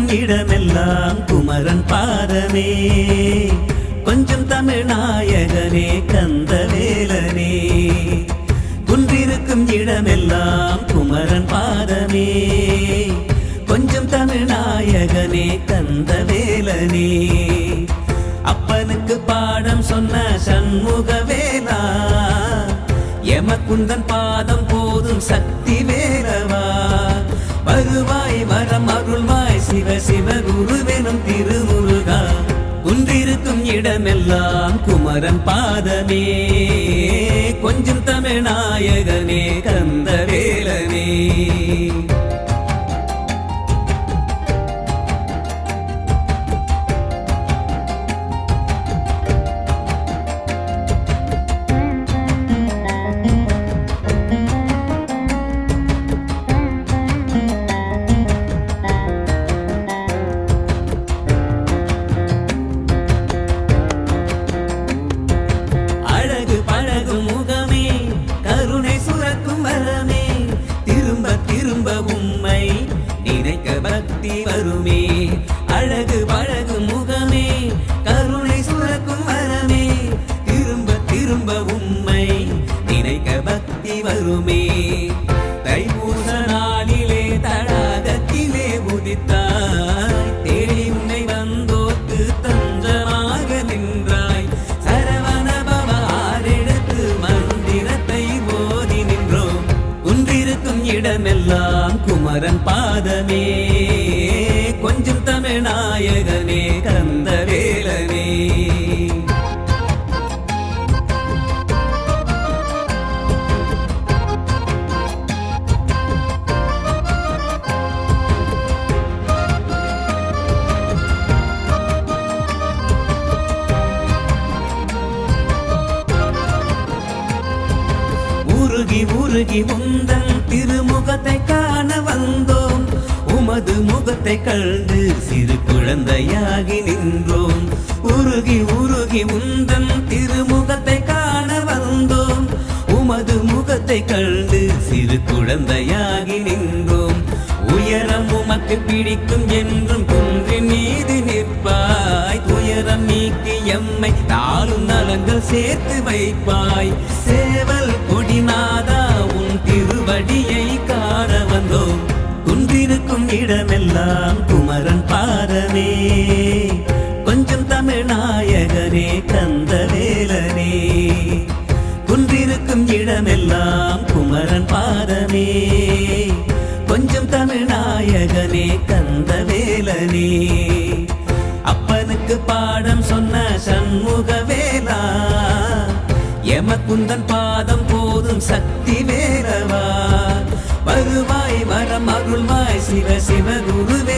இருக்கும் இடமெல்லாம் குமரன் பாதமே. கொஞ்சம் தமிழ் நாயகனே கந்தவேலனே குன்றிருக்கும் இடமெல்லாம் குமரன் பாதமே. கொஞ்சம் தமிழ் நாயகனே கந்தவேலனே அப்பனுக்கு பாடம் சொன்ன சண்முகவேலா. எமக்குந்தன் பாதம் போதும் சக்தி வேலவா இடமெல்லாம் குமரன் பாதமே கொஞ்சம் தமிழ் நாயகனே கந்தவேலனே திரும்ப உம்மை நினைக்க பக்தி வருமே. அழகு பழகு முகமே கருணை சுரக்கும் வரமே திரும்ப திரும்ப உம்மை நினைக்க பக்தி வருமே. குமரன் பாதமே கொஞ்சம் தமிழ் நாயகனே கந்தவேலனே உருகி உருகி உந்தன் திருமுகத்தை முகத்தை கண்டு சிறு குழந்தையாகி நின்றோம். உருகி உருகி உந்தன் திருமுகத்தை காண வந்தோம். உமது முகத்தை கண்டு சிறு குழந்தையாகி நின்றோம். உயரம் உமக்கு பிடிக்கும் என்றும் குன்றின் மீது நிற்பாய். துயரம் நீக்கி எம்மை நாளும் நலங்கள் சேர்த்து வைப்பாய். சேவல் கொடிநாதா உன் திருவடியை காண வந்தோம். இருக்கும் இடமெல்லாம் குமரன் பாதமே கொஞ்சம் தமிழ் நாயகனே கந்தவேலனே குன்றிருக்கும் இடமெல்லாம் குமரன் பாதமே கொஞ்சம் தமிழ் நாயகனே கந்தவேலனே அப்பனுக்கு பாடம் சொன்ன சண்முகவேலா. எமக்குந்தன் பாதம் போதும் சக்தி வேலவா சிவ சிவ குருவே.